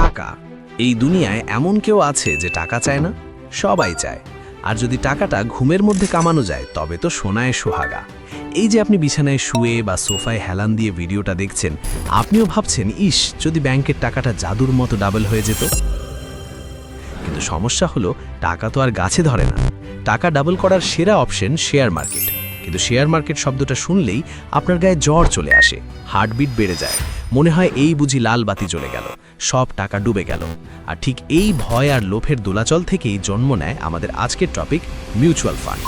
টাকা। এই দুনিয়ায় এমন কেউ আছে যে টাকা চায় না, সবাই চায়। আর যদি টাকাটা ঘুমের মধ্যে কামানো যায়, তবে তো সোনায় সোহাগা। এই যে আপনি বিছানায় শুয়ে বা সোফায় হেলান দিয়ে ভিডিওটা দেখছেন, আপনিও ভাবছেন, ইস, যদি ব্যাংকের টাকাটা জাদুর মতো ডাবল হয়ে যেত কিন্তু সমস্যা হলো, টাকা তো আর গাছে ধরে না। টাকা ডাবল করার সেরা অপশন শেয়ার মার্কেট। কিন্তু শেয়ার মার্কেট শব্দটা শুনলেই আপনার গায়ে জ্বর চলে আসে, হার্টবিট বেড়ে যায়। মনে হয় এই বুঝি লাল বাতি চলে গেল। সব টাকা ডুবে গেল। আর ঠিক এই ভয় আর লোভের দোলাচল থেকেই জন্ম নেয় আমাদের আজকের টপিক মিউচুয়াল ফান্ড।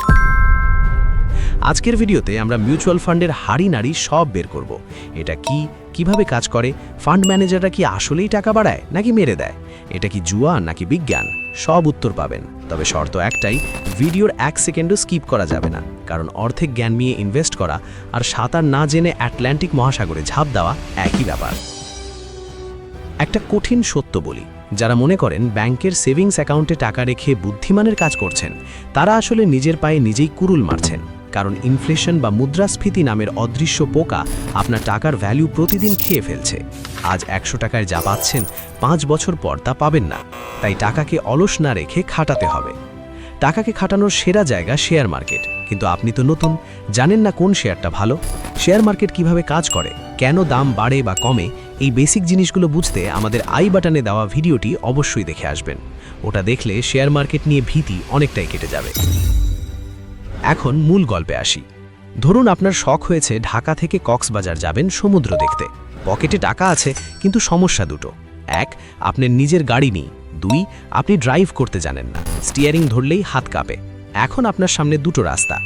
আজকের ভিডিওতে আমরা মিউচুয়াল ফান্ডের হাড়ি নাড়ি সব বের করব। এটা কি, কীভাবে কাজ করে, ফান্ড ম্যানেজাররা কি আসলেই টাকা বাড়ায়, নাকি মেরে দেয়? এটা কি জুয়া, নাকি বিজ্ঞান? সব উত্তর পাবেন। তবে শর্ত একটাই, ভিডিওর এক সেকেন্ডও স্কিপ করা যাবে না। কারণ অর্ধেক জ্ঞান নিয়ে ইনভেস্ট করা আর সাঁতার না জেনে অ্যাটলান্টিক মহাসাগরে ঝাঁপ দেওয়া একই ব্যাপার। একটা কঠিন সত্য বলি। যারা মনে করেন ব্যাংকের সেভিংস অ্যাকাউন্টে টাকা রেখে বুদ্ধিমানের কাজ করছেন, তারা আসলে নিজের পায়ে নিজেই কুরুল মারছেন। কারণ ইনফ্লেশন বা মুদ্রাস্ফীতি নামের অদৃশ্য পোকা আপনার টাকার ভ্যালু প্রতিদিন খেয়ে ফেলছে। আজ একশো টাকায় যা পাচ্ছেন, পাঁচ বছর পর তা পাবেন না। তাই টাকাকে অলস না রেখে খাটাতে হবে। টাকাকে খাটানোর সেরা জায়গা শেয়ার মার্কেট। কিন্তু আপনি তো নতুন, জানেন না কোন শেয়ারটা ভালো? শেয়ার মার্কেট কীভাবে কাজ করে, কেন দাম বাড়ে বা কমে, এই বেসিক জিনিসগুলো বুঝতে আমাদের আই বাটনে দেওয়া ভিডিওটি অবশ্যই দেখে আসবেন। ওটা দেখলে শেয়ার মার্কেট নিয়ে ভীতি অনেকটাই কেটে যাবে। এখন মূল গল্পে আসি। ধরুন আপনার শখ হয়েছে ঢাকা থেকে কক্সবাজার যাবেন সমুদ্র দেখতে। পকেটে টাকা আছে, কিন্তু সমস্যা দুটো। এক, আপনার নিজের গাড়ি নেই। দুই, আপনি ড্রাইভ করতে জানেন না। স্টিয়ারিং ধরলেই হাত কাঁপে। এখন আপনার সামনে দুটো রাস্তা।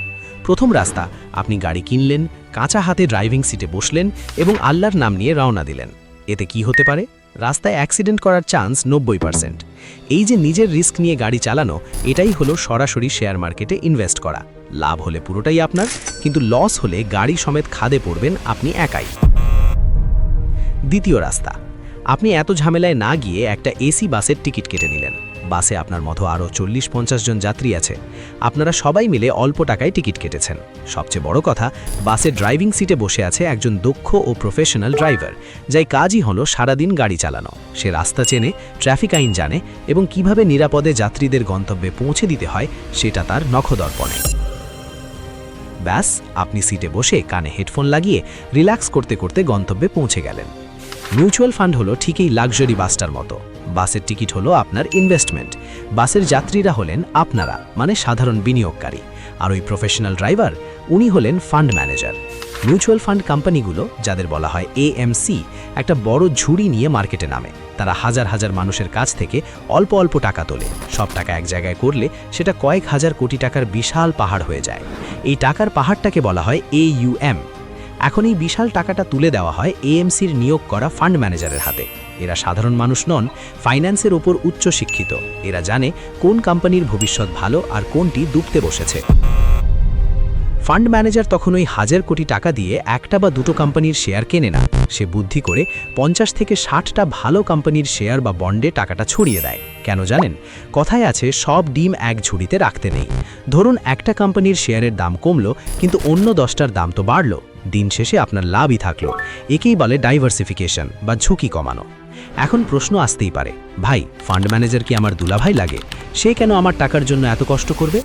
প্রথম রাস্তা, আপনি গাড়ি কিনলেন, কাঁচা হাতে ড্রাইভিং সিটে বসলেন এবং আল্লাহর নাম নিয়ে রওনা দিলেন। এতে কি হতে পারে? রাস্তায় অ্যাক্সিডেন্ট করার চান্স নব্বই পার্সেন্ট। এই যে নিজের রিস্ক নিয়ে গাড়ি চালানো, এটাই হলো সরাসরি শেয়ার মার্কেটে ইনভেস্ট করা। লাভ হলে পুরোটাই আপনার, কিন্তু লস হলে গাড়ি সমেত খাদে পড়বেন আপনি একাই। দ্বিতীয় রাস্তা, আপনি এত ঝামেলায় না গিয়ে একটা এসি বাসের টিকিট কেটে নিলেন। বাসে আপনার মতো আরও চল্লিশ পঞ্চাশ জন যাত্রী আছে। আপনারা সবাই মিলে অল্প টাকায় টিকিট কেটেছেন। সবচেয়ে বড় কথা, বাসে ড্রাইভিং সিটে বসে আছে একজন দক্ষ ও প্রফেশনাল ড্রাইভার, যাই কাজই হলো সারাদিন গাড়ি চালানো। সে রাস্তা চেনে, ট্রাফিক আইন জানে এবং কীভাবে নিরাপদে যাত্রীদের গন্তব্যে পৌঁছে দিতে হয়, সেটা তার নখদর্পণে। ব্যাস, আপনি সিটে বসে কানে হেডফোন লাগিয়ে রিল্যাক্স করতে করতে গন্তব্যে পৌঁছে গেলেন। মিউচুয়াল ফান্ড হলো ঠিকই লাক্সারি বাসটার মতো। বাসের টিকিট হলো আপনার ইনভেস্টমেন্ট বাসের যাত্রীরা হলেন আপনারা মানে সাধারণ বিনিয়োগকারী। আর ওই প্রফেশনাল ড্রাইভার উনি হলেন ফান্ড ম্যানেজার মিউচুয়াল ফান্ড কোম্পানিগুলো যাদের বলা হয় এএমসি একটা বড় ঝুড়ি নিয়ে মার্কেটে নামে। তারা হাজার হাজার মানুষের কাছ থেকে অল্প অল্প টাকা তোলে। সব টাকা এক জায়গায় করলে সেটা কয়েক হাজার কোটি টাকার বিশাল পাহাড় হয়ে যায়। এই টাকার পাহাড়টাকে বলা হয় এ এইউএম এখন এই বিশাল টাকাটা তুলে দেওয়া হয় এএমসির নিয়োগ করা ফান্ড ম্যানেজারের হাতে। এরা সাধারণ মানুষ নন, ফাইন্যান্সের ওপর উচ্চ শিক্ষিত। এরা জানে কোন কোম্পানির ভবিষ্যৎ ভালো আর কোনটি ডুবতে বসেছে। ফান্ড ম্যানেজার তখন ওই হাজার কোটি টাকা দিয়ে একটা বা দুটো কোম্পানির শেয়ার কেনে না। সে বুদ্ধি করে পঞ্চাশ থেকে ষাটটা ভালো কোম্পানির শেয়ার বা বন্ডে টাকাটা ছড়িয়ে দেয়। কেন জানেন? কথায় আছে, সব ডিম এক ঝুড়িতে রাখতে নেই। ধরুন একটা কোম্পানির শেয়ারের দাম কমলো, কিন্তু অন্য দশটার দাম তো বাড়লো। দিন শেষে আপনার লাভই থাকল। একেই বলে ডাইভার্সিফিকেশন বা ঝুঁকি কমানো। এখন প্রশ্ন আসতেই পারে, ভাই ফান্ড ম্যানেজার কি আমার দুলাভাই লাগে? সে কেন আমার টাকার জন্য এত কষ্ট করবে?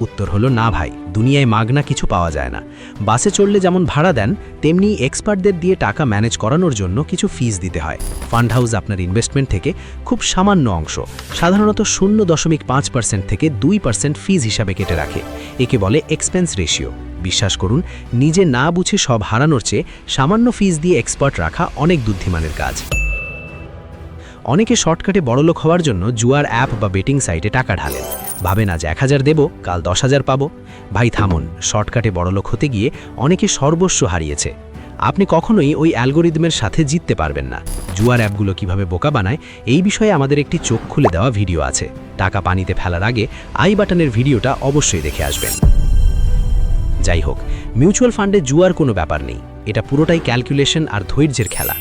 উত্তর হলো, না ভাই, দুনিয়ায় মাগনা কিছু পাওয়া যায় না। বাসে চড়লে যেমন ভাড়া দেন, তেমনি এক্সপার্টদের দিয়ে টাকা ম্যানেজ করানোর জন্য কিছু ফিস দিতে হয়। ফান্ড হাউস আপনার ইনভেস্টমেন্ট থেকে খুব সামান্য অংশ। সাধারণত শূন্য দশমিক পাঁচ পার্সেন্ট থেকে দুই পার্সেন্ট ফিজ হিসাবে কেটে রাখে। একে বলে এক্সপেন্স রেশিও বিশ্বাস করুন, নিজে না বুঝে সব হারানোর চেয়ে সামান্য ফিজ দিয়ে এক্সপার্ট রাখা অনেক বুদ্ধিমানের কাজ। অনেকে শর্টকাটে বড়লোক হওয়ার জন্য জুয়ার অ্যাপ বা বেটিং সাইটে টাকা ঢালেন। ভাবে না যে এক হাজার দেবো, কাল দশ হাজার পাবো। ভাই, থামুন, শর্টকাটে বড়লোক হতে গিয়ে অনেকে সর্বস্ব হারিয়েছে। আপনি কখনোই ওই অ্যালগোরিদমের সাথে জিততে পারবেন না। জুয়ার অ্যাপগুলো কীভাবে বোকা বানায়, এই বিষয়ে আমাদের একটি চোখ খুলে দেওয়া ভিডিও আছে। টাকা পানিতে ফেলার আগে আই বাটনের ভিডিওটা অবশ্যই দেখে আসবেন। যাই হোক, মিউচুয়াল ফান্ডে জুয়ার কোনো ব্যাপার নেই। এটা পুরোটাই ক্যালকুলেশন আর ধৈর্যের খেলা।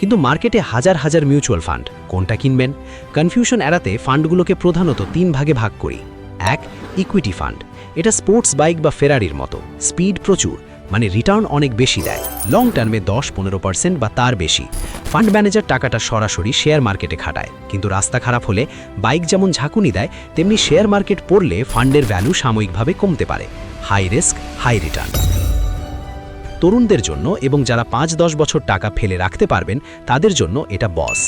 কিন্তু মার্কেটে হাজার হাজার মিউচুয়াল ফান্ড। কোনটা কিনবেন? কনফিউশন এড়াতে ফান্ডগুলোকে প্রধানত তিন ভাগে ভাগ করি। এক ইকুইটি ফান্ড এটা স্পোর্টস বাইক বা ফেরারির মতো। স্পিড প্রচুর মানে রিটার্ন অনেক বেশি দেয়। লং টার্মে দশ, পনেরো পার্সেন্ট বা তার বেশি। ফান্ড ম্যানেজার টাকাটা সরাসরি শেয়ার মার্কেটে খাটায়। কিন্তু রাস্তা খারাপ হলে বাইক যেমন ঝাঁকুনি দেয়, তেমনি শেয়ার মার্কেট পড়লে ফান্ডের ভ্যালু সাময়িকভাবে কমতে পারে। হাই রিস্ক হাই রিটার্ন তরুণদের জন্য এবং যারা পাঁচ দশ বছর টাকা ফেলে রাখতে পারবেন, তাদের জন্য এটা বস।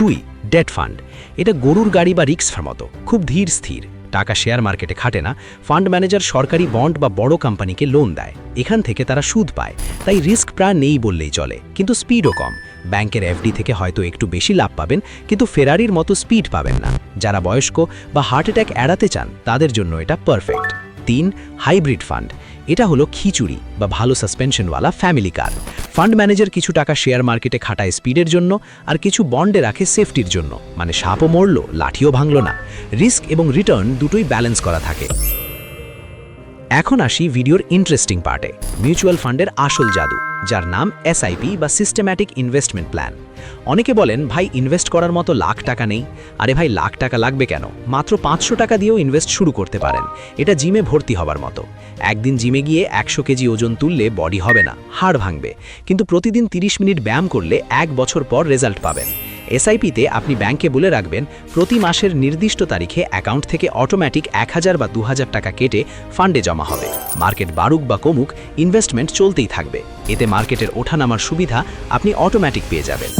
দুই ডেট ফান্ড এটা গরুর গাড়ি বা রিক্সার মতো, খুব ধীর স্থির। টাকা শেয়ার মার্কেটে খাটে না। ফান্ড ম্যানেজার সরকারি বন্ড বা বড় কোম্পানিকে লোন দেয়। এখান থেকে তারা সুদ পায়। তাই রিস্ক প্রায় নেই বললেই চলে, কিন্তু স্পিডও কম। ব্যাংকের এফডি থেকে হয়তো একটু বেশি লাভ পাবেন, কিন্তু ফেরারির মতো স্পিড পাবেন না। যারা বয়স্ক বা হার্ট অ্যাটাক এড়াতে চান, তাদের জন্য এটা পারফেক্ট তিন হাইব্রিড ফান্ড এটা হলো খিচুড়ি বা ভালো সাসপেনশনওয়ালা ফ্যামিলি কার ফান্ড ম্যানেজার কিছু টাকা শেয়ার মার্কেটে খাটায় স্পিডের জন্য আর কিছু বন্ডে রাখে সেফটির জন্য। মানে সাপও মরল, লাঠিও ভাঙল না। রিস্ক এবং রিটার্ন দুটোই ব্যালেন্স করা থাকে। এখন আসি ভিডিওর ইন্টারেস্টিং পার্টে মিউচুয়াল ফান্ডের আসল জাদু। যার নাম এসআইপি বা সিস্টেম্যাটিক ইনভেস্টমেন্ট প্ল্যান অনেকে বলেন, ভাই ইনভেস্ট করার মতো লাখ টাকা নেই। আরে ভাই, লাখ টাকা লাগবে কেন? মাত্র পাঁচশো টাকা দিয়েও ইনভেস্ট শুরু করতে পারেন। এটা জিমে ভর্তি হবার মতো। একদিন জিমে গিয়ে একশো কেজি ওজন তুললে বডি হবে না, হাড় ভাঙবে। কিন্তু প্রতিদিন 30 মিনিট ব্যায়াম করলে এক বছর পর রেজাল্ট পাবেন। এসআইপিতে আপনি ব্যাংকে বলে রাখবেন, প্রতি মাসের নির্দিষ্ট তারিখে অ্যাকাউন্ট থেকে অটোমেটিক এক হাজার বা দু হাজার টাকা কেটে ফান্ডে জমা হবে। মার্কেট বাড়ুক বা কমুক, ইনভেস্টমেন্ট চলতেই থাকবে। এতে মার্কেটের ওঠানামার সুবিধা আপনি অটোমেটিক পেয়ে যাবেন।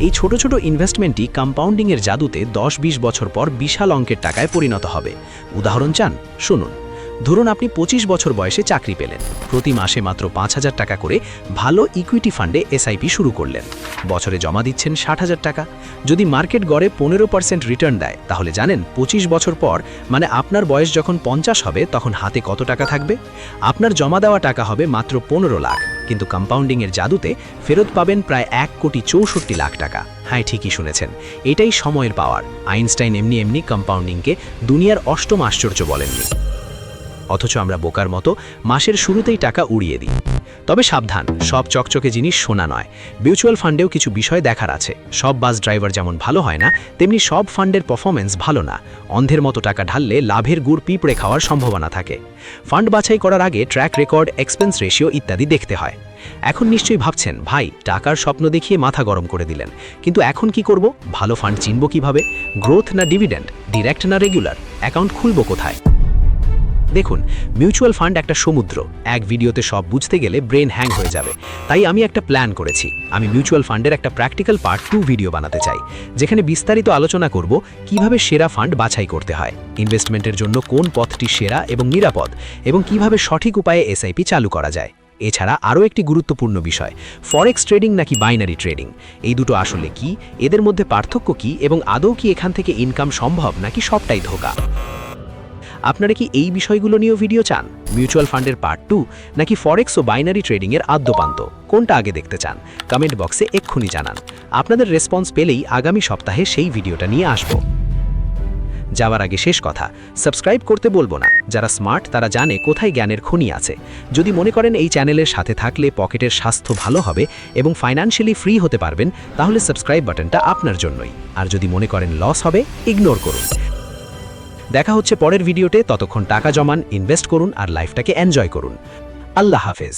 এই ছোট ছোট ইনভেস্টমেন্টই কম্পাউন্ডিংয়ের জাদুতে দশ বিশ বছর পর বিশাল অঙ্কের টাকায় পরিণত হবে। উদাহরণ চান, শুনুন। ধরুন আপনি ২৫ বছর বয়সে চাকরি পেলেন। প্রতি মাসে মাত্র পাঁচ হাজার টাকা করে ভালো ইকুইটি ফান্ডে এসআইপি শুরু করলেন। বছরে জমা দিচ্ছেন ষাট হাজার টাকা। যদি মার্কেট গড়ে পনেরো পার্সেন্ট রিটার্ন দেয়, তাহলে জানেন ২৫ বছর পর মানে আপনার বয়স যখন পঞ্চাশ হবে, তখন হাতে কত টাকা থাকবে? আপনার জমা দেওয়া টাকা হবে মাত্র পনেরো লাখ। কিন্তু কম্পাউন্ডিংয়ের জাদুতে ফেরত পাবেন প্রায় এক কোটি চৌষট্টি লাখ টাকা। হ্যাঁ ঠিকই শুনেছেন। এটাই সময়ের পাওয়ার আইনস্টাইন এমনি এমনি কম্পাউন্ডিংকে দুনিয়ার অষ্টম আশ্চর্য বলেননি। অথচ আমরা বোকার মতো মাসের শুরুতেই টাকা উড়িয়ে দিই। তবে সাবধান, সব চকচকে জিনিস শোনা নয়। মিউচুয়াল ফান্ডেও কিছু বিষয় দেখার আছে। সব বাস ড্রাইভার যেমন ভালো হয় না, তেমনি সব ফান্ডের পারফরমেন্স ভালো না। অন্ধের মতো টাকা ঢাললে লাভের গুড় পিঁপড়ে খাওয়ার সম্ভাবনা থাকে। ফান্ড বাছাই করার আগে ট্র্যাক রেকর্ড এক্সপেন্স রেশিও ইত্যাদি দেখতে হয়। এখন নিশ্চয়ই ভাবছেন, ভাই, টাকার স্বপ্ন দেখিয়ে মাথা গরম করে দিলেন। কিন্তু এখন কি করব? ভালো ফান্ড চিনব কীভাবে? গ্রোথ না ডিভিডেন্ড ডিরেক্ট না রেগুলার অ্যাকাউন্ট খুলব কোথায়? দেখুন, মিউচুয়াল ফান্ড একটা সমুদ্র। এক ভিডিওতে সব বুঝতে গেলে ব্রেন হ্যাং হয়ে যাবে। তাই আমি একটা প্ল্যান করেছি। আমি মিউচুয়াল ফান্ডের একটা প্র্যাকটিক্যাল পার্ট টু ভিডিও বানাতে চাই, যেখানে বিস্তারিত আলোচনা করব কীভাবে সেরা ফান্ড বাছাই করতে হয়, ইনভেস্টমেন্টের জন্য কোন পথটি সেরা এবং নিরাপদ, এবং কীভাবে সঠিক উপায়ে এসআইপি চালু করা যায়। এছাড়া আরও একটি গুরুত্বপূর্ণ বিষয় ফরেক্স ট্রেডিং নাকি বাইনারি ট্রেডিং এই দুটো আসলে কি? এদের মধ্যে পার্থক্য কি? এবং আদৌ কি এখান থেকে ইনকাম সম্ভব নাকি সবটাই ধোকা? আপনারা কি এই বিষয়গুলো নিয়েও ভিডিও চান? মিউচুয়াল ফান্ডের পার্ট টু নাকি ফরেক্স ও বাইনারি ট্রেডিংয়ের আদ্যপান্ত? কোনটা আগে দেখতে চান? কমেন্ট বক্সে এক্ষুনি জানান। আপনাদের রেসপন্স পেলেই আগামী সপ্তাহে সেই ভিডিওটা নিয়ে আসব। যাওয়ার আগে শেষ কথা, সাবস্ক্রাইব করতে বলব না। যারা স্মার্ট, তারা জানে কোথায় জ্ঞানের খনি আছে। যদি মনে করেন এই চ্যানেলের সাথে থাকলে পকেটের স্বাস্থ্য ভালো হবে এবং ফাইন্যান্সিয়ালি ফ্রি হতে পারবেন, তাহলে সাবস্ক্রাইব বাটনটা আপনার জন্যই। আর যদি মনে করেন লস হবে, ইগনোর করুন। দেখা হচ্ছে পরের ভিডিওতে। ততক্ষণ টাকা জমান ইনভেস্ট করুন আর লাইফটাকে এনজয় করুন। আল্লাহ হাফেজ।